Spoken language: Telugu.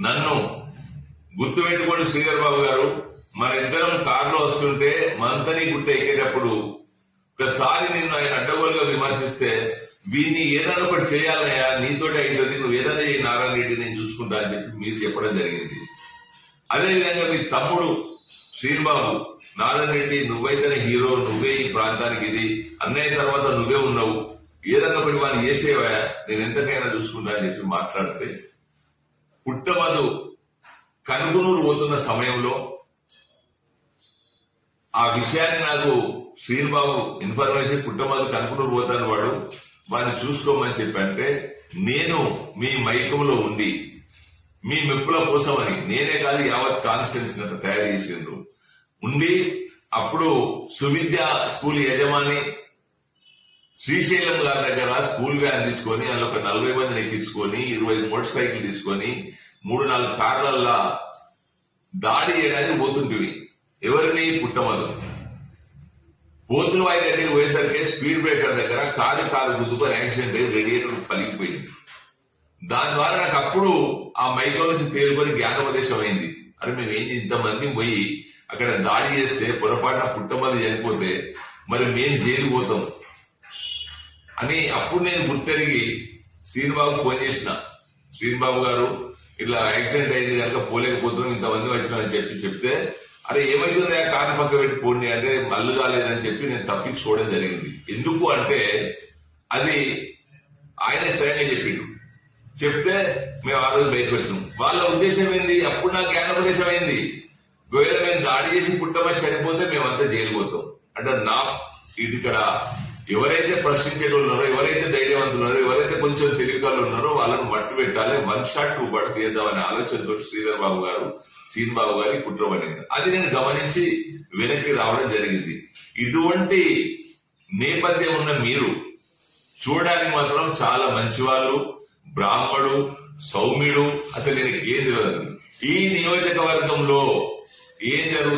నన్ను గుర్తుపెట్టుకోండి శ్రీధర్ బాబు గారు మన ఇద్దరం కారులో వస్తుంటే మంతని గుట్ట ఎక్కేటప్పుడు ఒకసారి నిన్ను ఆయన అడ్డగోలుగా విమర్శిస్తే వీడిని ఏదైనా ఒకటి చేయాలయ్యా నీతోటి అయింది నువ్వు ఏదైనా చేయి నారాయణ రెడ్డి నేను చూసుకుంటా అని చెప్పి మీరు చెప్పడం జరిగింది. అదేవిధంగా మీ తమ్ముడు శ్రీనిబాబు నారాయణ రెడ్డి నువ్వైతేనే హీరో నువ్వే ఈ ప్రాంతానికి ఇది అన్నయ్య తర్వాత నువ్వే ఉన్నావు ఏదన్నా ఒకటి వాళ్ళు చేసేవా నేను ఎంతకైనా చూసుకుంటా అని చెప్పి మాట్లాడితే పుట్టమధు కనుగునూరు పోతున్న సమయంలో ఆ విషయాన్ని నాకు శ్రీనిబాబు ఇన్ఫర్మేషన్ పుట్టమధు కనుకునూరు పోతాను వాడు. వాడిని చూసుకోమని చెప్పంటే నేను మీ మైకంలో ఉండి మీ మెప్పుల కోసమని నేనే కాదు యావత్ కాన్స్టిట్యున్సీ అంత తయారు చేసిండ్రు. ఉండి అప్పుడు సువిద్య స్కూల్ యజమాని శ్రీశైలం గారి దగ్గర స్కూల్ వ్యాన్ తీసుకొని అందులో ఒక నలభై మందిని ఎక్కించుకొని ఇరవై మోటార్ సైకిల్ తీసుకొని మూడు నాలుగు కార్లల్లా దాడి చేయడానికి పోతుంటివి. ఎవరిని పుట్టమదు. పోతులవాయి దగ్గరికి పోయేసరికి స్పీడ్ బ్రేకర్ దగ్గర కారు కారు గుద్దుకొని యాక్సిడెంట్ అయ్యి రేడియేటర్ పలికిపోయింది. దాని ద్వారా నాకు అప్పుడు ఆ మైకో నుంచి తేలుకొని జ్ఞానోపదేశం అయింది అరే మేము ఏం ఇంతమంది పోయి అక్కడ దాడి చేస్తే పొరపాటున పుట్టమంది చనిపోతే మరి మేము జైలు పోతాం. అని అప్పుడు నేను గుర్తెరిగి శ్రీనిబాబు ఫోన్ చేసిన. శ్రీనిబాబు గారు ఇట్లా యాక్సిడెంట్ అయింది కనుక పోలేకపోతున్నాం ఇంతమంది వచ్చినామని చెప్పి చెప్తే అరే ఏమైతుంది ఆ కారు పక్క పెట్టి పోండి అంటే మల్లు కాలేదని చెప్పి నేను తప్పించుకోవడం జరిగింది. ఎందుకు అంటే అది ఆయన స్వయంగా చెప్పిండు. చెప్తే మేము ఆ రోజు బయటకు వచ్చినాం. వాళ్ళ ఉద్దేశం ఏంది? అప్పుడు నాకు జ్ఞానోపదేశం అయింది ఒకవేళ మేము దాడి చేసి పుట్టమని చనిపోతే మేమంతా జైలు పోతాం. అంటే నా ఇక్కడ ఎవరైతే ప్రశ్నించేటోళ్ళు ఉన్నారో ఎవరైతే ధైర్యవంతులు ఎవరైతే కొంచెం తెలివికలు ఉన్నారో వాళ్ళని మట్టు పెట్టాలి. వన్ షాట్ టూ బర్డ్స్ చేద్దామనే ఆలోచనతో శ్రీధర్ బాబు గారు సీన్ బాబు గారి కుట్రపడింది అది నేను గమనించి వెనక్కి రావడం జరిగింది. ఇటువంటి నేపథ్యం ఉన్న మీరు చూడడానికి మాత్రం చాలా మంచివాళ్ళు బ్రాహ్మడు సౌమ్యుడు. అసలు నేను ఏం తెలియదు ఈ నియోజకవర్గంలో ఏం జరుగుతుంది?